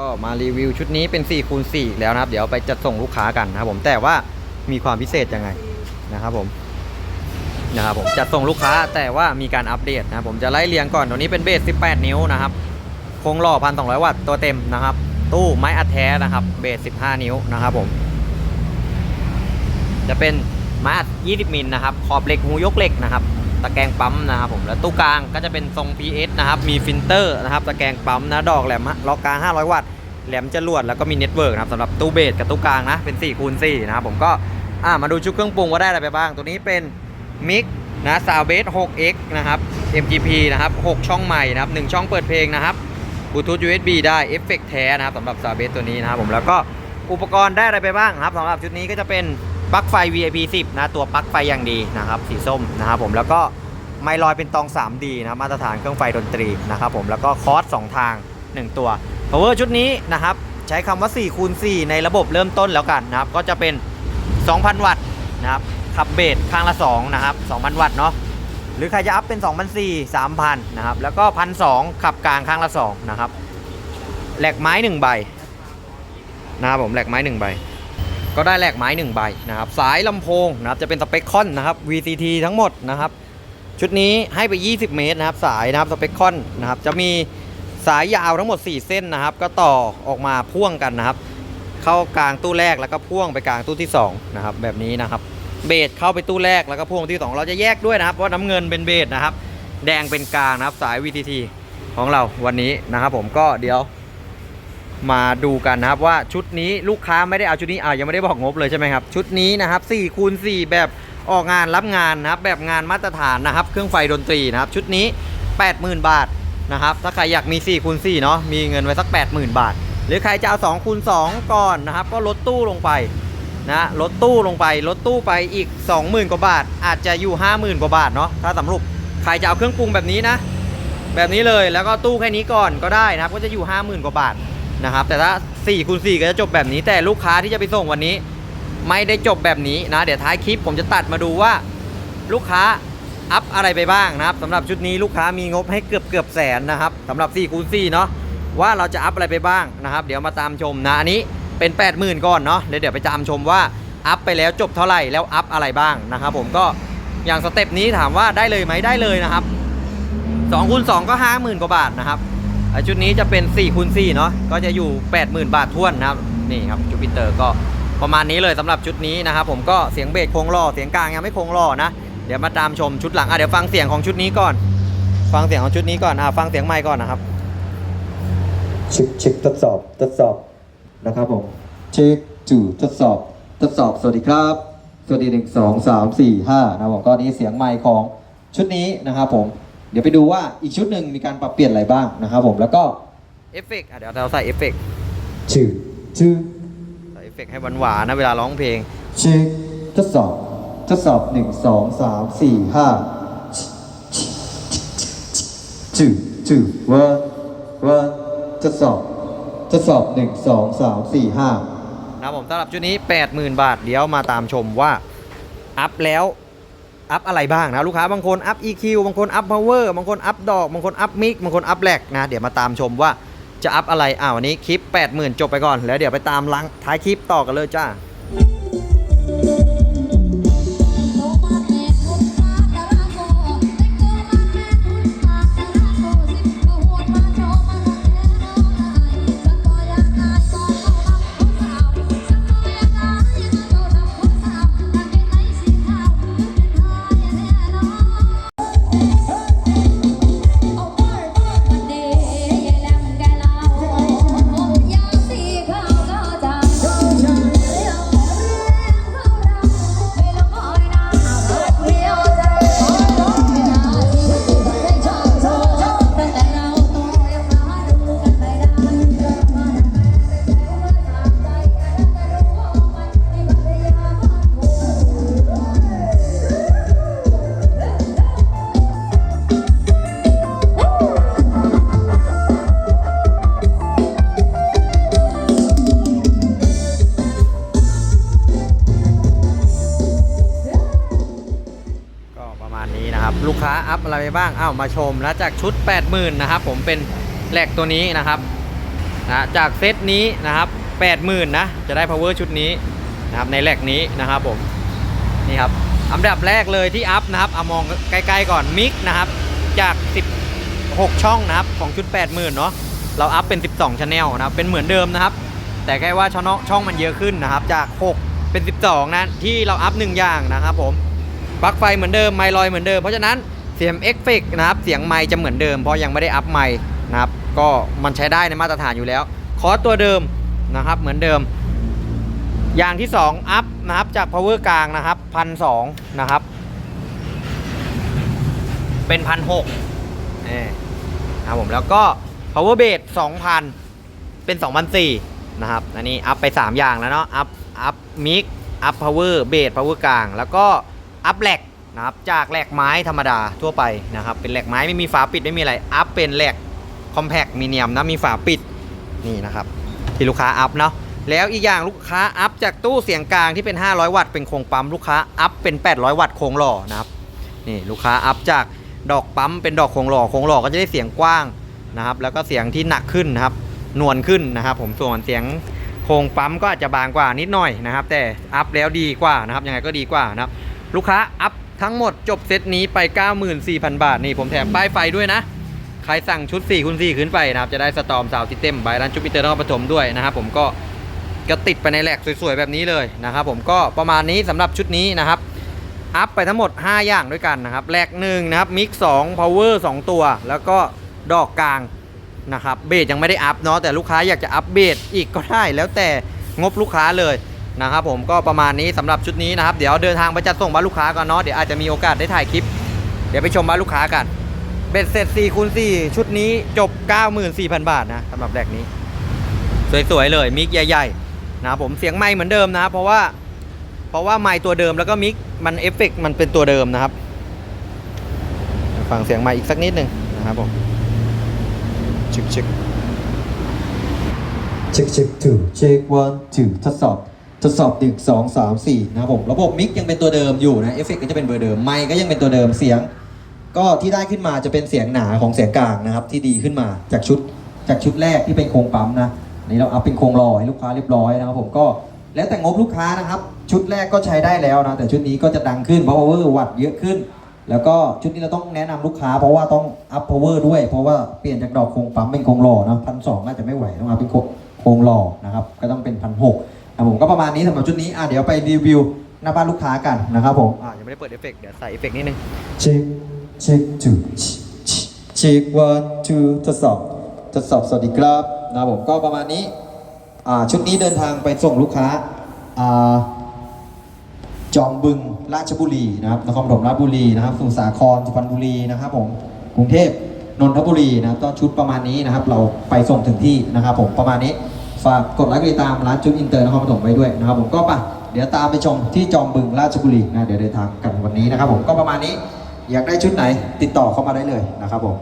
ก็มารีวิวชุดนี้เป็น4คูณ4อีกแล้วนะครับ เดี๋ยวไปจัดส่งลูกค้ากันนะครับผมแต่ว่ามีความพิเศษยังไงนะครับผมนะครับผมจัดส่งลูกค้าแต่ว่ามีการอัปเดตนะครับผมจะไล่เรียงก่อนตัวนี้เป็นเบส 18 นิ้วนะครับโครงหล่อ 1,200 วัตต์ตัวเต็มนะครับ ตู้ไม้อัดแท้นะครับ เบส 15 นิ้วนะครับผม จะเป็นไม้อัด 20 มิลนะครับ ขอบเหล็กหูยกเหล็กนะครับ ตะแกรงปั๊มนะครับผมแล้วตู้กลางก็จะเป็นทรง PS นะครับมีฟิลเตอร์นะครับตะแกรงปั๊มนะดอกแหลมล็อกกลาง 500 วัตต์แหลมจรวดแล้วก็มีเน็ตเวิร์กนะครับสำหรับตู้เบสกับตู้กลางนะเป็น4คูณ4นะครับผมก็อ่ามาดูชุดเครื่องปรุงว่าได้อะไรไปบ้าง ตัวนี้เป็นมิกนะซาวเบส 6x นะครับ MGP นะครับ6ช่องใหม่นะครับ1ช่องเปิดเพลงนะครับบลูทูธ USB ได้เอฟเฟกแท้นะครับสำหรับซาวเบสตัวนี้นะครับผมแล้วก็อุปกรณ์ได้อะไรไปบ้างครับสำหรับชุดนี้ก็จะเป็น ปลั๊กไฟ VIP 10นะตัวปลั๊กไฟอย่างดีนะครับสีส้มนะครับผมแล้วก็ไมลอยเป็นตอง 3D นะมาตรฐานเครื่องไฟดนตรีนะครับผมแล้วก็คอร์ส2ทาง 1 ตัว power ชุดนี้นะครับใช้คำว่า4คูณ4ในระบบเริ่มต้นแล้วกันนะครับก็จะเป็น 2,000 วัตต์นะครับขับเบสข้างละ2นะครับ2,000 วัตต์เนาะหรือใครจะอัพเป็น 2,400 3,000นะครับแล้วก็ 1,200 ขับกลางข้างละ2นะครับแหลกไม้ 1 ใบนะครับผมแหลกไม้ 1 ใบ ก็ได้แหลกไม้1ใบนะครับสายลำโพงนะครับจะเป็นสเปคคอนนะครับ VCT ทั้งหมดนะครับชุดนี้ให้ไป 20 เมตรนะครับสายนะครับสเปคคอนนะครับจะมีสายยาวทั้งหมด 4 เส้นนะครับ ก็ต่อออกมาพ่วงกันนะครับ เข้ากลางตู้แรกแล้วก็พ่วงไปกลางตู้ที่2นะครับแบบนี้นะครับเบสเข้าไปตู้แรกแล้วก็พ่วงที่ 2 เราจะแยกด้วยนะครับว่าน้ำเงินเป็นเบสนะครับ แดงเป็นกลางนะครับสาย VTT ของเราวันนี้นะครับ ผมก็เดี๋ยว มาดูกันนะครับว่าชุดนี้ลูกค้าไม่ได้เอาชุดนี้อ่ายังไม่ได้บอกงบเลยใช่ไหมครับ ชุดนี้นะครับ4คูณ4แบบออกงานรับงานนะครับแบบงานมาตรฐานนะครับ เครื่องไฟดนตรีนะครับ ชุดนี้ 80,000 บาทนะครับ ถ้าใครอยากมี4คูณ4เนาะมีเงินไว้สัก 80,000 บาท หรือใครจะเอา2คูณ2ก่อนนะครับ ก็ลดตู้ลงไปนะลดตู้ลงไปลดตู้ไปอีก 20,000 กว่าบาท อาจจะอยู่ 50,000 กว่าบาทเนาะถ้าสำรุปใครจะเอาเครื่องปรุงแบบนี้นะ แบบนี้เลยแล้วก็ตู้แค่นี้ก่อนก็ได้นะครับ ก็จะอยู่ 50,000 กว่าบาท นะครับ แต่ถ้า4คูณ4ก็จะจบแบบนี้ แต่ลูกค้าที่จะไปส่งวันนี้ ไม่ได้จบแบบนี้นะ เดี๋ยวท้ายคลิปผมจะตัดมาดูว่า ลูกค้าอัพอะไรไปบ้างนะครับสำหรับชุดนี้ลูกค้ามีงบให้เกือบเกือบแสนนะครับสำหรับ4คูณ4เนาะว่าเราจะอัพอะไรไปบ้างนะครับ เดี๋ยวมาตามชมนะอันนี้เป็น 80,000ก่อนเนาะแล้วเดี๋ยวไปตามชมว่าอัพไปแล้วจบเท่าไหร่แล้วอัพอะไรบ้างนะครับผมก็อย่างสเต็ปนี้ถามว่าได้เลยไหมได้เลยนะครับ2คูณ2ก็ 50,000 กว่าบาทนะครับ ชุดนี้จะเป็น4คูณ4เนาะก็จะอยู่ 80,000 บาทท้วนนะครับนี่ครับจูปิเตอร์ก็ประมาณนี้เลยสำหรับชุดนี้นะครับผมก็เสียงเบสโคงหล่อเสียงกลางยังไม่คงหล่อนะเดี๋ยวมาตามชมชุดหลังอะเดี๋ยวฟังเสียงของชุดนี้ก่อน ฟังเสียงของชุดนี้ก่อนอะฟังเสียงไมค์ก่อนนะครับเช็คเช็คทดสอบทดสอบนะครับผมเช็คจูทดสอบทดสอบสวัสดีครับ สวัสดีหนึ่งสองสามสี่ห้านะผมก็นี่เสียงไมค์ของชุดนี้นะครับผม เดี๋ยวไปดูว่าอีกชุดหนึ่งมีการปรับเปลี่ยนอะไรบ้างนะครับผมแล้วก็เอฟเฟกต์อะเดี๋ยวเราใส่เอฟเฟกต์ชื่อชื่อใส่เอฟเฟกต์ให้หวานๆนะเวลาร้องเพลงเช็คทดสอบทดสอบหนึ่งสองสามสี่ห้าจื่อจื่อเวอร์เวอร์ทดสอบทดสอบหนึ่งสองสามสี่ห้านะครับผมสำหรับชุดนี้ 80,000 บาท เดี๋ยวมาตามชมว่า อัพแล้ว อัพอะไรบ้างนะลูกค้าบางคนอัพ EQ บางคนอัพ power บางคนอัพดอก บางคนอัพมิกบางคนอัพแลกนะเดี๋ยวมาตามชมว่าจะอัพอะไรอ่าวันนี้คลิป 80,000 จบไปก่อน แล้วเดี๋ยวไปตามลังท้ายคลิปต่อกันเลยจ้า บ้างอ้าวมาชมแล้วจากชุด 80,000นะครับผมเป็นแหลกตัวนี้นะครับนะจากเซตนี้นะครับ80,000นะจะได้ power ชุดนี้นะครับในแหลกนี้นะครับผมนี่ครับอันดับแรกเลยที่อัพนะครับเอามองใกล้ๆก่อนมิกนะครับจาก 16 ช่องนะครับของชุด 80,000เนาะเราอัพเป็น 12 channel นะครับเป็นเหมือนเดิมนะครับ แต่แค่ว่าช่องช่องมันเยอะขึ้นนะครับ จาก 6 เป็น 12 นะที่เราอัพหนึ่งอย่างนะครับผมปลั๊กไฟเหมือนเดิมไมลอยเหมือนเดิมเพราะฉะนั้น สียงเอฟเฟกนะครับ เสียงไมค์จะเหมือนเดิมเพราะยังไม่ได้อัพไมค์นะครับ ก็มันใช้ได้ในมาตรฐานอยู่แล้ว คอสตัวเดิมนะครับเหมือนเดิม อย่างที่ 2 อัพนะครับจาก power กลางนะครับพันสนะครับ เป็นพันหกนะครับผมแล้วก็ power base 2,000 เป็น 2,004นะครับ อันนี้อัพไป 3 อย่างแล้วเนาะ อัพ อัพมิก อัพ power base power กลาง แล้วก็อัพแหลก นะครับจากแหลกไม้ธรรมดาทั่วไปนะครับเป็นแหลกไม้ไม่มีฝาปิดไม่มีอะไรอัพเป็นแหลก compact มีเนียมนะมีฝาปิดนี่นะครับที่ลูกค้าอัพเนาะแล้วอีกอย่างลูกค้าอัพจากตู้เสียงกลางที่เป็น 500 วัตต์เป็นโครงปั๊มลูกค้าอัพเป็น 800 วัตต์โครงหล่อนะครับนี่ลูกค้าอัพจากดอกปั๊มเป็นดอกโครงหล่อโครงหล่อก็จะได้เสียงกว้างนะครับแล้วก็เสียงที่หนักขึ้นนะครับนวลขึ้นนะครับ ผมส่วนเสียงโครงปั๊มก็อาจจะบางกว่านิดหน่อยนะครับ แต่อัพแล้วดีกว่านะครับยังไงก็ดีกว่านะครับลูกค้าอัพ ทั้งหมดจบเซตนี้ไป 94,000 บาท นี่ผมแถมป้ายไฟด้วยนะ ใครสั่งชุด4คูณ4ขึ้นไปนะครับ จะได้สตอมซาวซิสเต็มใบร้านจูปิเตอร์นครปฐมด้วยนะครับผมก็ก็ติดไปในแหลกสวยๆ แบบนี้เลยนะครับผมก็ประมาณนี้สำหรับชุดนี้นะครับ อัพไปทั้งหมด 5 อย่างด้วยกันนะครับแหลกหนึ่งนะครับมิก2 power 2ตัว แล้วก็ดอกกลางนะครับเบสยังไม่ได้อัพเนาะแต่ลูกค้าอยากจะอัพเบสอีกก็ได้แล้วแต่งบลูกค้าเลย นะครับผมก็ประมาณนี้สำหรับชุดนี้นะครับ เดี๋ยวเดินทางไปจัดส่งบ้านลูกค้าก่อนเนาะเดี๋ยวอาจจะมีโอกาสได้ถ่ายคลิป เดี๋ยวไปชมบ้านลูกค้ากันเบ็ดเสร็จ4คูณ4ชุดนี้จบ 94,000 บาทนะสำหรับแรกนี้ สวยๆเลยมิกใหญ่ๆนะผมเสียงไม้เหมือนเดิมนะเพราะว่าเพราะว่าไม้ตัวเดิมแล้วก็มิกมันเอฟเฟกต์มันเป็นตัวเดิมนะครับฟังเสียงไม้อีกสักนิดหนึ่งนะครับผมชึกชึกเช็คช็คถูเช็ควันถูทดสอบ ทดสอบหนึ่งสองสามสี่นะครับผมระบบมิกยังเป็นตัวเดิมอยู่นะเอฟเฟกต์ก็จะเป็นเบอร์เดิมไมค์ก็ยังเป็นตัวเดิมเสียง ก็ที่ได้ขึ้นมาจะเป็นเสียงหนาของเสียงกลางนะครับที่ดีขึ้นมาจากชุดจากชุดแรกที่เป็นโครงปั๊มนะอันนี้เราอัพเป็นโครงลอยให้ลูกค้าเรียบร้อยนะครับผมก็แล้วแต่งบลูกค้านะครับ ชุดแรกก็ใช้ได้แล้วนะแต่ชุดนี้ก็จะดังขึ้นเพราะ power วัตต์เยอะขึ้น แล้วก็ชุดนี้เราต้องแนะนำลูกค้าเพราะว่าต้องอัพ power ด้วย เพราะว่าเปลี่ยนจากดอกโครงปั๊มเป็นโครงหล่อนะพันสองน่าจะไม่ไหวต้องเอาเป็นโครงหล่อนะครับก็ต้องเป็นพันหก นะผมก็ประมาณนี้สำหรับชุดนี้อะเดี๋ยวไปรีวิวหน้าบ้านลูกค้ากันนะครับผมอ่ายังไม่ได้เปิดเอฟเฟกต์เดี๋ยวใส่เอฟเฟกต์นิดนึง check check two check one two ทดสอบทดสอบสวัสดีครับนะครับผมก็ประมาณนี้อ่าชุดนี้เดินทางไปส่งลูกค้าอ่าจอมบึงราชบุรีนะครับนครปฐมราชบุรีนะครับสมุทรสาครสุพรรณบุรีนะครับผมกรุงเทพนนทบุรีนะครับก็ชุดประมาณนี้นะครับ เราไปส่งถึงที่นะครับผมประมาณนี้ ฝากกดไลค์กดติดตามร้านชุดอินเตอร์นครปฐมไว้ด้วยนะครับผมก็ไปเดี๋ยวตามไปชมที่จอมบึงราชบุรีนะเดี๋ยวเดินทางกันวันนี้นะครับผมก็ประมาณนี้อยากได้ชุดไหนติดต่อเข้ามาได้เลยนะครับผม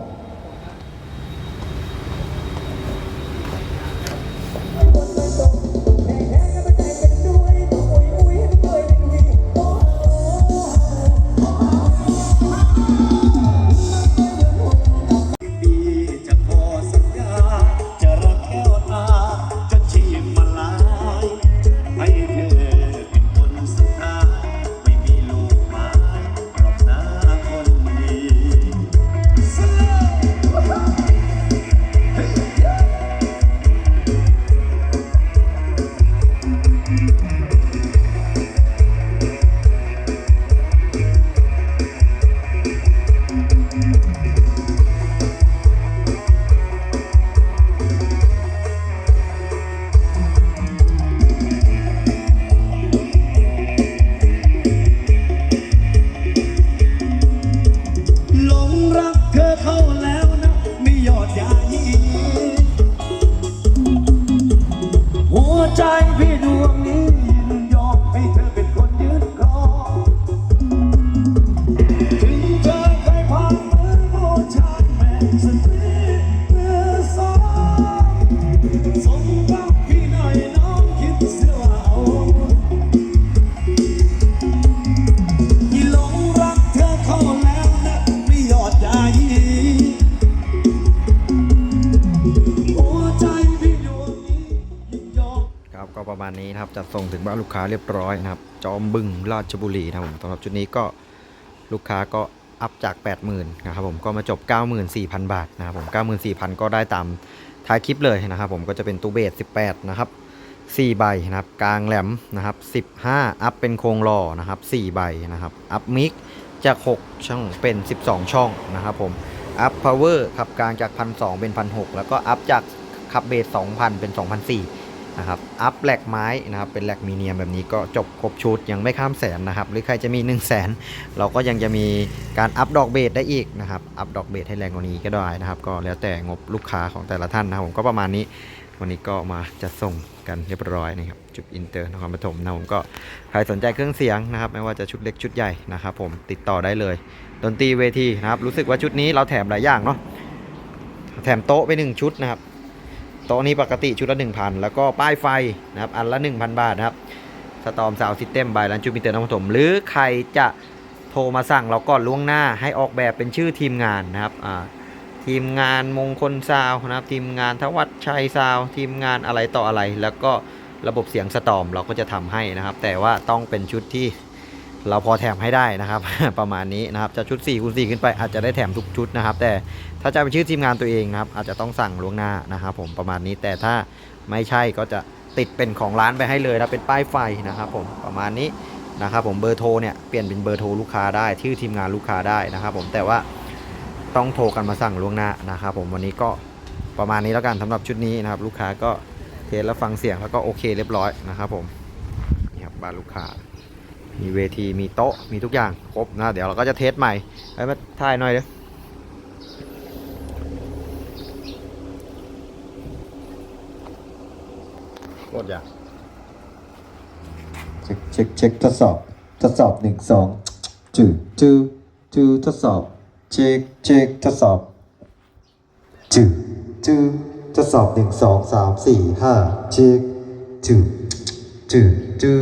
ประมาณนี้นะครับจัดส่งถึงบ้านลูกค้าเรียบร้อยนะครับ จอมบึงราชบุรีนะครับผมสำหรับชุดนี้ก็ลูกค้าก็อัพจาก 80,000นะครับผมก็มาจบ 94,000 บาทนะครับผม 94,000 ก็ได้ตามท้ายคลิปเลยนะครับผมก็จะเป็นตู้เบส18 นะครับ 4 ใบนะครับ กลางแหลมนะครับ 15 อัพเป็นโครงหล่อนะครับ 4 ใบนะครับ อัพมิกจาก 6 ช่องเป็น 12 ช่องนะครับผม อัพพาวเวอร์ขับกลางจาก 1,200 เป็น 1,600 แล้วก็อัพจากขับเบส2,000 เป็น 2,400 นะครับอัพแหลกไม้นะครับเป็นแหลกมีเนียมแบบนี้ก็จบครบชุดยังไม่ข้ามแสนนะครับหรือใครจะมี 1 0 0 0 0แสนเราก็ยังจะมีการอัพดอกเบสได้อีกนะครับอัพดอกเบสให้แรงกว่านี้ก็ได้นะครับก็แล้วแต่งบลูกค้าของแต่ละท่านนะครับผมก็ประมาณนี้ วันนี้ก็มาจัดส่งกันเรียบร้อยนะครับจุดอินเตอร์นครปฐมนะผมก็ใครสนใจเครื่องเสียงนะครับไม่ว่าจะชุดเล็กชุดใหญ่นะครับผมติดต่อได้เลยดนตรีเวทีนะครับรู้สึกว่าชุดนี้เราแถมหลายอย่างเนาะแถมโต๊ะไปหนึ่งชุดนะครับ โต๊ะนี้ปกติชุดละ 1,000 แล้วก็ป้ายไฟนะครับอันละ 1,000 บาทนะครับสตอมซาวซิสเต็มบายร้านจูมิเตอร์นครปฐมหรือใครจะโทรมาสั่งเราก่อนล่วงหน้าให้ออกแบบเป็นชื่อทีมงานนะครับอ่าทีมงานมงคลซาวนะครับทีมงานทวัชชัยซาว ทีมงานอะไรต่ออะไร แล้วก็ระบบเสียงสตอมเราก็จะทำให้นะครับ แต่ว่าต้องเป็นชุดที่ เราพอแถมให้ได้นะครับ ประมาณนี้นะครับจะชุด4คูณ4ขึ้นไปอาจจะได้แถมทุกชุดนะครับ แต่ถ้าจะเป็นชื่อทีมงานตัวเองนะครับอาจจะต้องสั่งล่วงหน้านะครับ ผมประมาณนี้แต่ถ้าไม่ใช่ก็จะติดเป็นของร้านไปให้เลยนะเป็นป้ายไฟนะครับผมประมาณนี้นะครับผมเบอร์โทรเนี่ยเปลี่ยนเป็นเบอร์โทรลูกค้าได้ชื่อทีมงานลูกค้าได้นะครับ ผมแต่ว่าต้องโทรกันมาสั่งล่วงหน้านะครับ ผมวันนี้ก็ประมาณนี้แล้วกันสำหรับชุดนี้นะครับ ลูกค้าก็เทสแล้วฟังเสียงแล้วก็โอเคเรียบร้อยนะครับ ผมนี่ครับบ้านลูกค้า มีเวทีมีโต๊ะมีทุกอย่างครบนะ เดี๋ยวเราก็จะเทสใหม่ไปมาถ่ายหน่อยเด้อโคตรอยากเช็คเช็คเช็คทดสอบทดสอบหนึ่งสองจูจูจูทดสอบ เช็คเช็คทดสอบจูจูทดสอบหนึ่งสองสามสี่ห้าเช็คจูจูจู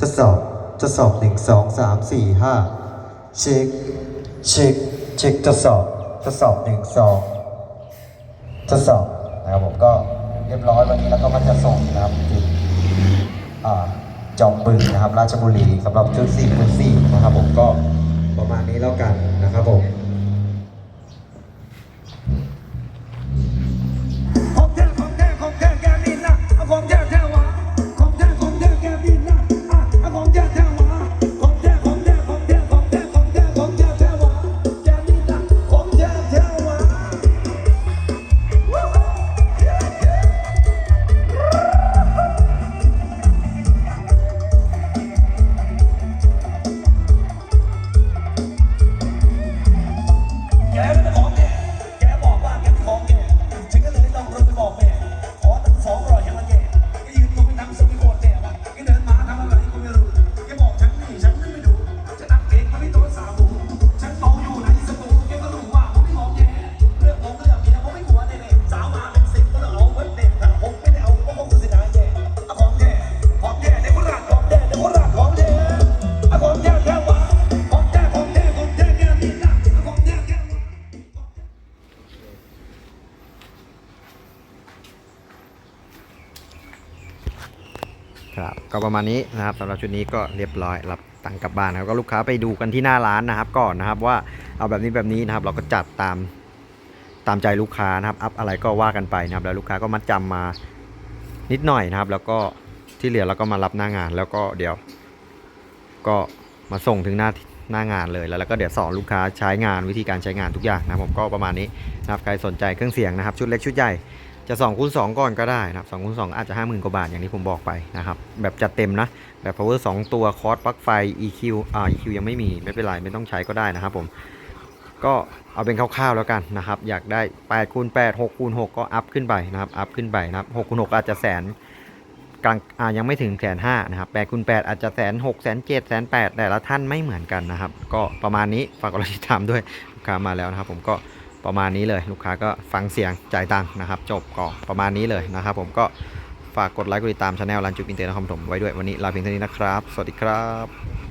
ทดสอบ ทดสอบหนึ่งสองสามสี่ห้าเช็คเช็คเช็คทดสอบทดสอบหนึ่งสองทดสอบนะครับผมก็เรียบร้อยวันนี้แล้วก็มันจะส่งนะครับที่จอมบึงนะครับราชบุรีสำหรับชุด4คูณ4นะครับผมก็ประมาณนี้แล้วกันนะครับผม ประมาณนี้นะครับสำหรับชุดนี้ก็เรียบร้อยรับตังค์กลับบ้านนะครับก็ลูกค้าไปดูกันที่หน้าร้านนะครับก่อนนะครับว่าเอาแบบนี้แบบนี้นะครับ เราก็จัดตามตามใจลูกค้านะครับอัพอะไรก็ว่ากันไปนะครับ แล้วลูกค้าก็มัดจำมานิดหน่อยนะครับ แล้วก็ที่เหลือเราก็มารับหน้างาน แล้วก็เดี๋ยว ก็มาส่งถึงหน้าหน้างานเลยแล้วแล้วก็เดี๋ยวสอนลูกค้าใช้งานวิธีการใช้งานทุกอย่างนะครับผมก็ประมาณนี้นะครับใครสนใจเครื่องเสียงนะครับ ชุดเล็กชุดใหญ่ จะ2คูณ2ก่อนก็ได้นะครับ2คูณ2อาจจะ 50,000 กว่าบาทอย่างที่ผมบอกไปนะครับ แบบจัดเต็มนะ แบบ power 2 ตัวคอร์สปลั๊กไฟ EQ อ่า EQ ยังไม่มี ไม่เป็นไร ไม่ต้องใช้ก็ได้นะครับผมก็เอาเป็นคร่าวๆแล้วกันนะครับ อยากได้8คูณ8 6คูณ6ก็อัพขึ้นไปนะครับ อัพขึ้นไปนะครับ6คูณ6อาจจะแสนกลางอ่ายังไม่ถึงแสนห้านะครับ8คูณ8อาจจะแสน6แสน7แสน8แต่ละท่านไม่เหมือนกันนะครับ ก็ประมาณนี้ฝากกดไลค์ติดตามด้วยลูกค้ามาแล้วนะครับ ผมก็ ประมาณนี้เลยลูกค้าก็ฟังเสียงจ่ายตังค์นะครับ จบก็ประมาณนี้เลยนะครับ ผมก็ฝากกดไลค์กดติดตามช anel รันจุกอินเตอร์นครปฐมไว้ด้วยวันนี้ลาเพียงเท่านี้นะครับ สวัสดีครับ